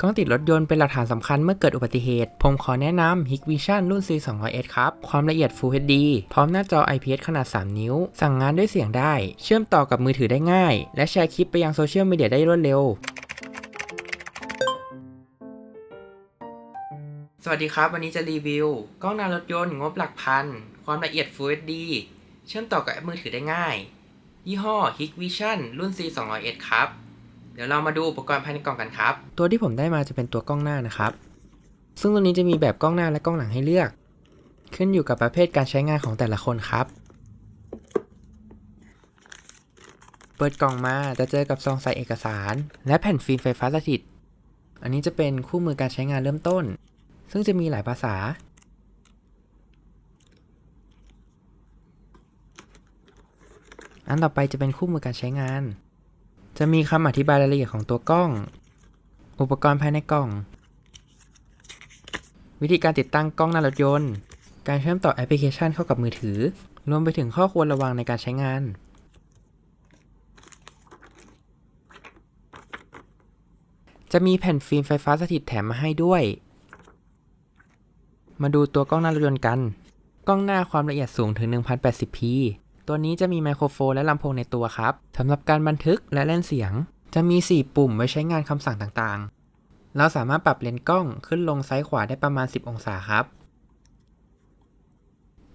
กล้องติดรถยนต์เป็นหลักฐานสำคัญเมื่อเกิดอุบัติเหตุ ผมขอแนะนำ Hikvision รุ่น C200S ครับ ความละเอียด Full HD พร้อมหน้าจอ IPS ขนาด 3 นิ้ว สั่งงานด้วยเสียงได้ เชื่อมต่อกับมือถือได้ง่าย และแชร์คลิปไปยังโซเชียลมีเดียได้รวดเร็วสวัสดีครับ วันนี้จะรีวิว กล้องหน้ารถยนต์งบหลักพัน ความละเอียด Full HD เชื่อมต่อกับแอปมือถือได้ง่าย ยี่ห้อ Hikvision รุ่น C200S ครับ เดี๋ยวเรามาดูอุปกรณ์ภายในกล่องกันครับ ตัวที่ผมได้มาจะเป็นตัวกล้องหน้านะครับ ซึ่งตัวนี้จะมีแบบกล้องหน้าและกล้องหลังให้เลือก ขึ้นอยู่กับประเภทการใช้งานของแต่ละคนครับ เปิดกล่องมาจะเจอกับซองใส่เอกสาร และแผ่นฟิล์มไฟฟ้าสถิต อันนี้จะเป็นคู่มือการใช้งานเริ่มต้น ซึ่งจะมีหลายภาษาอันต่อไปจะเป็นคู่มือการใช้งาน จะมีคำอธิบายรายละเอียดของตัวกล้อง อุปกรณ์ภายในกล่อง วิธีการติดตั้งกล้องหน้ารถยนต์ การเชื่อมต่อแอปพลิเคชันเข้ากับมือถือ รวมไปถึงข้อควรระวังในการใช้งาน จะมีแผ่นฟิล์มไฟฟ้าสถิตแถมมาให้ด้วย มาดูตัวกล้องหน้ารถยนต์กัน กล้องหน้าความละเอียดสูงถึง 1080p ตัวนี้จะมีไมโครโฟนและลำโพงในตัวครับสำหรับการบันทึกและเล่นเสียง จะมี 4 ปุ่มไว้ใช้งานคำสั่งต่างๆ เราสามารถปรับเลนส์กล้องขึ้นลงซ้ายขวาได้ประมาณ 10 องศาครับ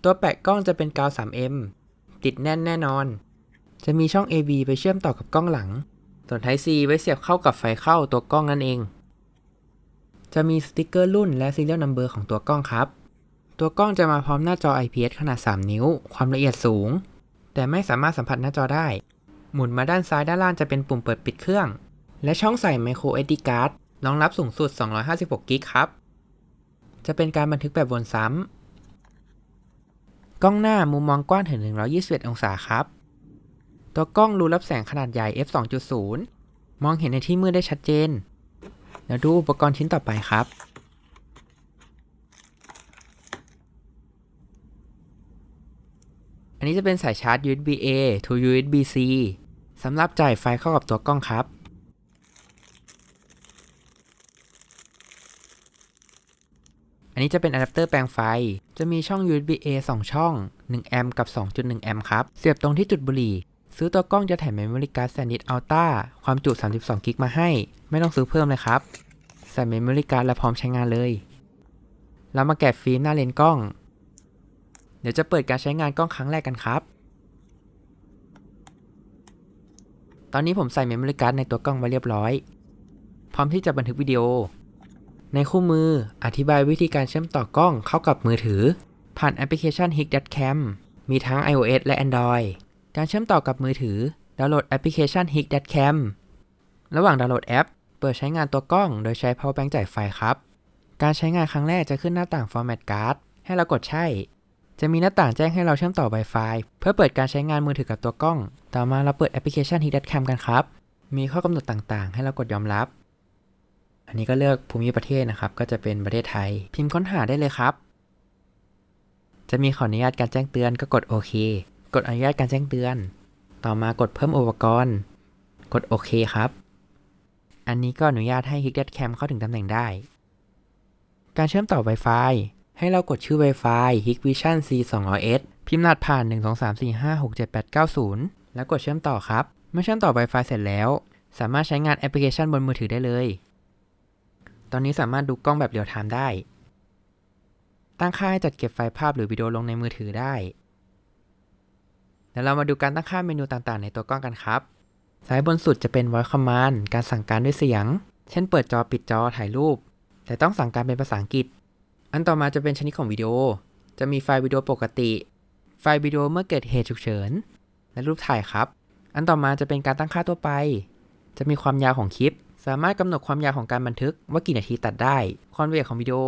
ตัวแปะกล้องจะเป็นกาว 3M ติดแน่นแน่นอน จะมีช่อง AV ไปเชื่อมต่อกับกล้องหลัง ส่วน Type C ไว้เสียบเข้ากับไฟเข้าตัวกล้องนั่นเอง จะมีสติกเกอร์รุ่นและ Serial Number ของตัวกล้องครับ ตัวกล้องจะมาพร้อมหน้าจอ IPS ขนาด 3 นิ้ว ความละเอียดสูง แต่ไม่สามารถสัมผัสหน้าจอได้ หมุนมาด้านซ้ายด้านล่างจะเป็นปุ่มเปิดปิดเครื่อง และช่องใส่ micro SD card รองรับสูงสุด 256กิกครับ จะเป็นการบันทึกแบบวนซ้ำ กล้องหน้ามุมมองกว้างถึง 121 องศาครับ ตัวกล้องรูรับแสงขนาดใหญ่ f 2.0 มองเห็นในที่มืดได้ชัดเจน เดี๋ยวดูอุปกรณ์ชิ้นต่อไปครับ อันนี้จะเป็นสายชาร์จ USB A to USB C สำหรับจ่ายไฟเข้ากับตัวกล้องครับ อันนี้จะเป็นอะแดปเตอร์แปลงไฟ จะมีช่อง USB A 2 ช่อง 1 แอมป์กับ 2.1 แอมป์ครับ เสียบตรงที่จุดบุหรี่ ซื้อตัวกล้องจะแถม Memory Card SanDisk Ultra ความจุ 32 กิกมาให้ ไม่ต้องซื้อเพิ่มเลยครับ ใส่ Memory Card และพร้อมใช้งานเลยเรามาแกะฟิล์มหน้าเลนส์กล้อง เดี๋ยวจะเปิดการใช้งานกล้องครั้งแรกกันครับ ตอนนี้ผมใส่ Memory Card ในตัวกล้องไว้เรียบร้อย พร้อมที่จะบันทึกวิดีโอ ในคู่มืออธิบายวิธีการเชื่อมต่อกล้องเข้ากับมือถือ ผ่านแอปพลิเคชัน Hik.cam มีทั้ง iOS และ Android การเชื่อมต่อกับมือถือ ดาวน์โหลดแอปพลิเคชัน Hik.cam ระหว่างดาวน์โหลดแอป เปิดใช้งานตัวกล้อง โดยใช้ power bank จ่ายไฟครับ การใช้งานครั้งแรกจะขึ้นหน้าต่าง format card ให้เรากดใช่ จะมีหน้าต่างแจ้งให้เราเชื่อมต่อ Wi-Fi เพื่อเปิดการใช้งานมือถือกับตัวกล้อง ต่อมาเราเปิดแอปพลิเคชัน Hik.cam กันครับ มีข้อกำหนดต่างๆ ให้เรากดยอมรับ อันนี้ก็เลือกภูมิประเทศนะครับ ก็จะเป็นประเทศไทย พิมพ์ค้นหาได้เลยครับ จะมีขออนุญาตการแจ้งเตือนก็กดโอเค กดอนุญาตการแจ้งเตือน ต่อมากดเพิ่มอุปกรณ์ กดโอเคครับ อันนี้ก็อนุญาตให้ Hik.cam เข้าถึงตำแหน่งได้ การเชื่อมต่อ Wi-Fi ให้เรากดชื่อ Wi-Fi Hikvision C200S พิมพ์รหัสผ่าน 1234567890แล้วกดเชื่อมต่อครับ เมื่อเชื่อมต่อ Wi-Fi เสร็จแล้ว สามารถใช้งานแอปพลิเคชันบนมือถือได้เลย ตอนนี้สามารถดูกล้องแบบเรียลไทม์ได้ ตั้งค่าให้จัดเก็บไฟล์ภาพหรือวิดีโอลงในมือถือได้เดี๋ยวเรามาดูการตั้งค่าเมนูต่างๆ ในตัวกล้องกันครับ ซ้ายบนสุดจะเป็น voice command การสั่งการด้วยเสียง เช่น เปิดจอปิดจอถ่ายรูป แต่ต้องสั่งการเป็นภาษาอังกฤษ อันต่อมาจะเป็นชนิดของวิดีโอ จะมีไฟล์วิดีโอปกติ ไฟล์วิดีโอเมื่อเกิดเหตุฉุกเฉิน และรูปถ่ายครับ อันต่อมาจะเป็นการตั้งค่าทั่วไป จะมีความยาวของคลิป สามารถกำหนดความยาวของการบันทึกว่ากี่นาทีตัดได้ ความละเอียดของวิดีโอ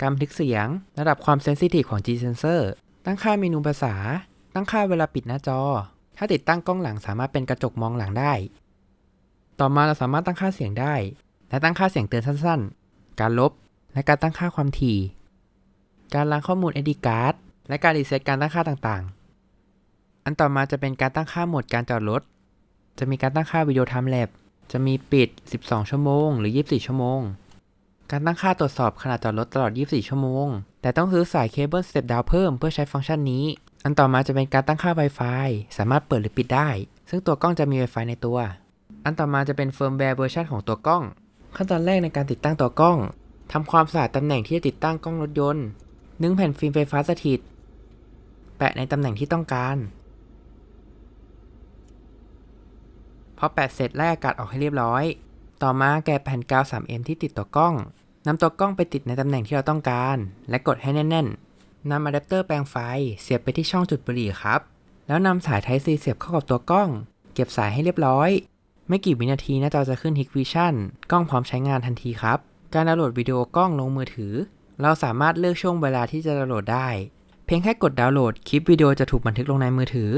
การบันทึกเสียง ระดับความเซนซิทีฟของ G-Sensor ตั้งค่าเมนูภาษา ตั้งค่าเวลาปิดหน้าจอ ถ้าติดตั้งกล้องหลังสามารถเป็นกระจกมองหลังได้ ต่อมาเราสามารถตั้งค่าเสียงได้ และตั้งค่าเสียงเตือนสั้นๆ การลบ และการตั้งค่าความถี่ การล้างข้อมูล SD card และการรีเซ็ตการตั้งค่าต่างๆ อันต่อมาจะเป็นการตั้งค่าโหมดการจอดรถ จะมีการตั้งค่าวิดีโอไทม์แลปจะมีปิด 12 ชั่วโมง หรือ 24 ชั่วโมง การตั้งค่าตรวจสอบขนาดจอดรถตลอด 24 ชั่วโมง แต่ต้องซื้อสายเคเบิลสเต็ปดาวเพิ่มเพื่อใช้ฟังก์ชันนี้ อันต่อมาจะเป็นการตั้งค่า Wi-Fi สามารถเปิดหรือปิดได้ ซึ่งตัวกล้องจะมี Wi-Fi ในตัว อันต่อมาจะเป็นเฟิร์มแวร์เวอร์ชันของตัวกล้อง ขั้นตอนแรกในการติดตั้งตัวกล้องทำความสะอาดตำแหน่งที่จะติดตั้งกล้องรถยนต์ นึ่งแผ่นฟิล์มไฟฟ้าสถิต แปะในตำแหน่งที่ต้องการ พอแปะเสร็จไล่อากาศออกให้เรียบร้อย ต่อมาแกะแผ่นกาว 3M ที่ติดตัวกล้องนำตัวกล้องไปติดในตำแหน่งที่เราต้องการ และกดให้แน่นๆนำอะแดปเตอร์แปลงไฟเสียบไปที่ช่องจุดบุหรี่ครับ แล้วนำสาย Type C เสียบเข้ากับตัวกล้อง เก็บสายให้เรียบร้อย ไม่กี่วินาทีหน้าจอจะขึ้น Hikvision กล้องพร้อมใช้งานทันทีครับ การดาวน์โหลดวิดีโอกล้องลงมือถือ เราสามารถเลือกช่วงเวลาที่จะดาวน์โหลดได้ เพียงแค่กดดาวน์โหลดคลิปวิดีโอจะถูกบันทึกลงในมือถือ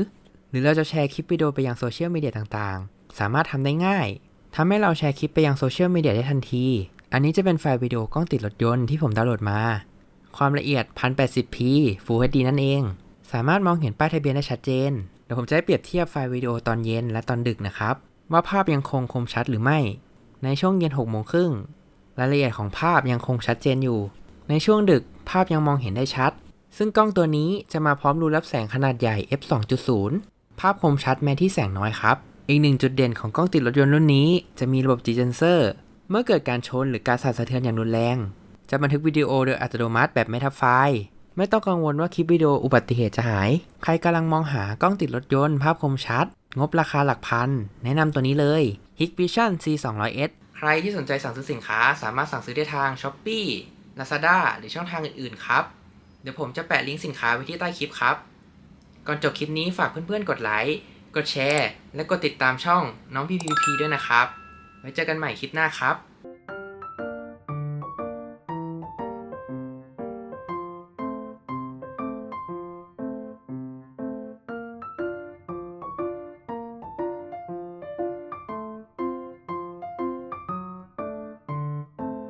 หรือเราจะแชร์คลิปวิดีโอไปยังโซเชียลมีเดียต่างๆ สามารถทำได้ง่ายทำให้เราแชร์คลิปไปยังโซเชียลมีเดียได้ทันที อันนี้จะเป็นไฟล์วิดีโอกล้องติดรถยนต์ที่ผมดาวน์โหลดมา ความละเอียด 1080p Full HD นั่นเอง สามารถมองเห็นป้ายทะเบียนได้ชัดเจน เดี๋ยวผมจะให้เปรียบเทียบไฟล์วิดีโอตอนเย็นและตอนดึกนะครับ ว่าภาพยังคงคมชัดหรือไม่ ในช่วงเย็น6โมงครึ่งรายละเอียดของภาพยังคงชัดเจนอยู่ ในช่วงดึกภาพยังมองเห็นได้ชัด ซึ่งกล้องตัวนี้จะมาพร้อมรูรับแสงขนาดใหญ่ f 2.0 ภาพคมชัดแม้ที่แสงน้อยครับ อีกหนึ่งจุดเด่นของกล้องติดรถยนต์รุ่นนี้ จะมีระบบ G sensor เมื่อเกิดการชนหรือการสั่นสะเทือนอย่างรุนแรง จะบันทึกวิดีโอโดยอัตโนมัติแบบไม่ทับไฟล์ ไม่ต้องกังวลว่าคลิปวิดีโออุบัติเหตุจะหาย ใครกำลังมองหากล้องติดรถยนต์ภาพคมชัด งบราคาหลักพัน แนะนำตัวนี้เลย Hikvision C 2 0 0 S ใครที่สนใจสั่งซื้อสินค้าสามารถสั่งซื้อได้ทาง Shopee Lazada หรือช่องทางอื่นๆครับ เดี๋ยวผมจะแปะลิงก์สินค้าไว้ที่ใต้คลิปครับ ก่อนจบคลิปนี้ฝากเพื่อนๆ กดไลค์ กดแชร์ และกดติดตามช่องน้องพีพีพีด้วยนะครับ ไว้เจอกันใหม่คลิปหน้าครับ